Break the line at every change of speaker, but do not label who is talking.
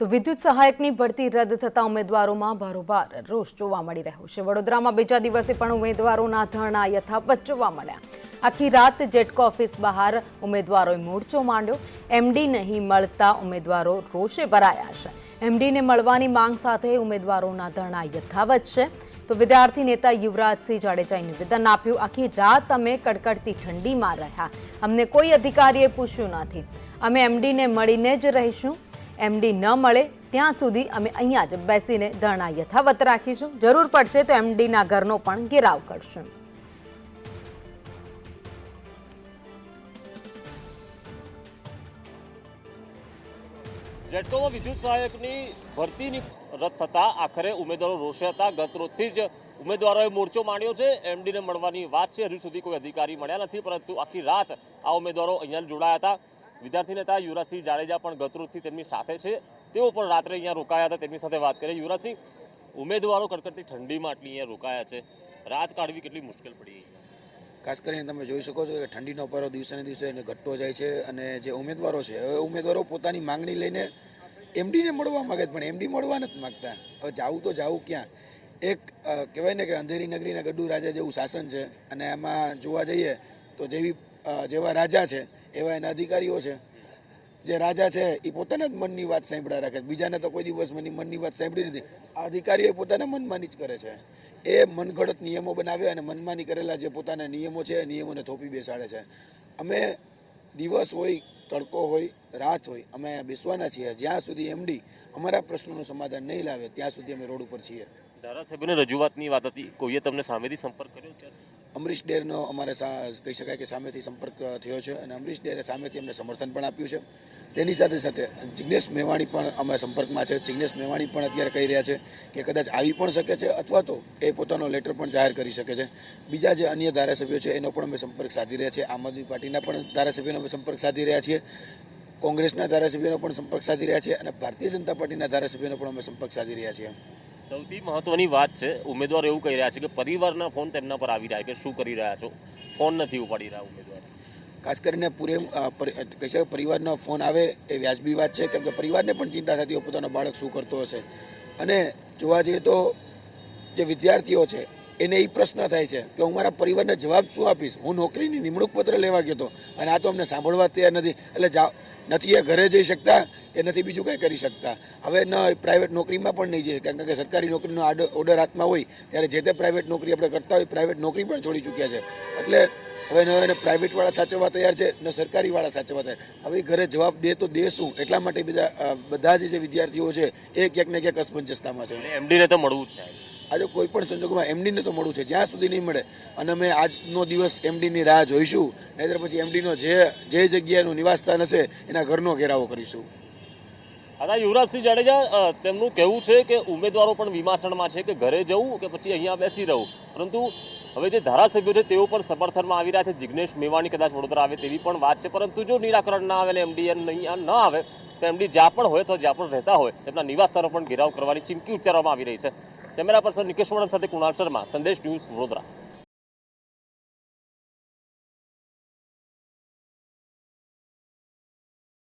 તો વિદ્યુત સહાયકની ભરતી રદ થતા ઉમેદવારોમાં ભારોભાર. રોષ જોવા મળી રહ્યો છે. વડોદરામાં બીજા દિવસે પણ ઉમેદવારોના ધરણા યથાવત જોવા મળ્યા. આખી રાત જેટકો ઓફિસ બહાર ઉમેદવારોએ મોરચો માંડ્યો. એમડી નહીં મળતા ઉમેદવારો રોષે ભરાયા છે. એમડીને મળવાની માંગ સાથે ઉમેદવારોના ધરણા યથાવત છે. તો વિદ્યાર્થી નેતા યુવરાજસિંહ જાડેજાએ નિવેદન આપ્યું, આખી રાત અમે કડકડતી ઠંડીમાં રહ્યા. અમને કોઈ અધિકારીએ પૂછ્યું નથી. અમે એમડીને મળીને જ રહીશું. એમડી ન મળે, ત્યાં સુધી અમે અહીંયા જ બેસીને ધરણા યથાવત રાખીશું. જરૂર પડશે તો એમડીના ઘરનો પણ ઘેરાવ કરશું.
જેટકોમાં વિદ્યુત સહાયકની ભરતીની રદ થતા આખરે ઉમેદવારો રોષે હતા. ગત રોજથી જ ઉમેદવારોએ મોરચો માંડ્યો છે. એમડીને મળવાની વાત છે. હજુ સુધી કોઈ અધિકારી મળ્યા નથી, પરંતુ આખી રાત આ ઉમેદવારો અહીંયા જોડાયા હતા. વિદ્યાર્થી નેતા યુવરાજસિંહ જાડેજા પણ ગત તેમની સાથે છે. તેઓ પણ રાત્રે અહીંયા રોકાયા હતા, તેમની સાથે વાત કરીએ યુવરાજસિંહ, ઉમેદવારો કડકડતી ઠંડીમાં આટલી અહીંયા રોકાયા છે. રાત કાઢવી કેટલી મુશ્કેલ પડી
ખાસ કરીને તમે જોઈ શકો છો કે ઠંડીનો પારો દિવસે ને દિવસે ઘટતો જાય છે અને જે ઉમેદવારો છે, હવે ઉમેદવારો પોતાની માંગણી લઈને એમડીને મળવા માગે છે, પણ એમડી મળવા નથી માગતા. હવે જાવું તો જાવું ક્યાં? એક કહેવાય ને કે અંધેરી નગરીના ગડ્ડુ રાજા જેવું શાસન છે અને એમાં જોવા જઈએ તો જેવી જેવા રાજા છે એવા એના અધિકારીઓ છે. જે રાજા છે, એ પોતાના જ મનની વાત સાંભળ્યા રાખે છે. બીજાને તો કોઈ દિવસ મની મનની વાત સાંભળી નથી. આ અધિકારીઓ પોતાના મનમાની જ કરે છે. એ મનગઢત નિયમો બનાવે અને મનમાની કરેલા જે પોતાના નિયમો છે, એ નિયમોને થોપી બેસાડે છે. અમે દિવસ હોય, તડકો હોય, રાત હોય, અમે બેસવાના છીએ. જ્યાં સુધી એમડી અમારા પ્રશ્નોનું સમાધાન નહીં લાવે, ત્યાં સુધી અમે રોડ ઉપર છીએ.
ધારાસભ્યની રજૂઆતની વાત હતી. કોઈએ તમને સામેથી સંપર્ક કર્યો? છે
અમરીશ ડેરનો અમારે કહી શકાય કે સામેથી સંપર્ક થયો છે અને અમરીશ ડેરે સામેથી અમને સમર્થન પણ આપ્યું છે. તેની સાથે સાથે જિગ્નેશ મેવાણી પણ અમે સંપર્કમાં છે. જિગ્નેશ મેવાણી પણ અત્યારે કહી રહ્યા છે કે કદાચ આવી પણ શકે છે અથવા તો એ પોતાનો લેટર પણ જાહેર કરી શકે છે. બીજા જે અન્ય ધારાસભ્યો છે એનો પણ અમે સંપર્ક સાધી રહ્યા છીએ. આમ આદમી પાર્ટીના પણ ધારાસભ્યોનો અમે સંપર્ક સાધી રહ્યા છીએ. કોંગ્રેસના ધારાસભ્યોનો પણ સંપર્ક સાધી રહ્યા છીએ અને ભારતીય જનતા પાર્ટીના ધારાસભ્યોનો પણ અમે સંપર્ક સાધી રહ્યા છીએ.
સૌથી મહત્વની વાત છે, ઉમેદવાર એવું કહી રહ્યા છે કે પરિવારના ફોન તેમના પર આવી રહ્યા કે શું કરી રહ્યા છો? ફોન નથી ઉપાડી રહ્યા ઉમેદવાર.
ખાસ કરીને પૂરે કહી શકાય પરિવારનો ફોન આવે એ વ્યાજબી વાત છે, કેમ કે પરિવારને પણ ચિંતા થતી હોય પોતાનો બાળક શું કરતો હશે. અને જોવા જઈએ તો જે વિદ્યાર્થીઓ છે એને એ પ્રશ્ન થાય છે કે હું મારા પરિવારને જવાબ શું આપીશ? હું નોકરીની નિમણૂક પત્ર લેવા ગયો હતો અને આ તો અમને સાંભળવા તૈયાર નથી. એટલે જા નથી એ ઘરે જઈ શકતા કે નથી બીજું કંઈ કરી શકતા. હવે ન પ્રાઇવેટ નોકરીમાં પણ નહીં જઈ કારણ કે સરકારી નોકરીનો ઓર્ડર હાથમાં હોય, ત્યારે જે તે પ્રાઇવેટ નોકરી આપણે કરતા હોય પ્રાઇવેટ નોકરી પણ છોડી ચૂક્યા છે. એટલે હવે ન, એને પ્રાઇવેટવાળા સાચવવા તૈયાર છે, ને સરકારીવાળા સાચવવા તૈયાર. હવે ઘરે જવાબ દે તો દે શું? એટલા માટે બધા બધા જે વિદ્યાર્થીઓ છે, એ ક્યાંક ને ક્યાંક અસમંજસતામાં છે.
એમડીને તો મળવું જ છે.
આજે કોઈ પણ સંજોગોમાં એમડીને તો મળવું છે, જ્યાં સુધી નહીં મળે. અને અમે આજનો દિવસ એમડીની રાહ જોઈશું, નહીતર પછી એમડીનો જે જે જગ્યાનું નિવાસસ્થાન હશે, એના ઘરનો ઘેરાવો કરીશું.
દાદા યુવરાજસિંહ જાડેજા તેમનું કહેવું છે કે ઉમેદવારો પણ વિમાસણમાં છે કે ઘરે જવું કે પછી અહીંયા બેસી રહું. પરંતુ હવે જે ધારાસભ્યો છે, તેઓ પણ સમર્થનમાં આવી રહ્યા છે. જિગ્નેશ મેવાણી કદાચ વડોદરા આવે તેવી પણ વાત છે. પરંતુ જો નિરાકરણ ના આવે ને એમડી નહીં ન આવે, તો એમડી જ્યાં પણ હોય, તો જ્યાં પણ રહેતા હોય, તેમના નિવાસ સ્થાનો પણ ઘેરાવ કરવાની ચીમકી ઉચ્ચારવામાં આવી રહી છે. કેમેરા પર્સન નિકેશ વણન સાથે કુણાલ શર્મા સંદેશ ન્યૂઝ વડોદરા.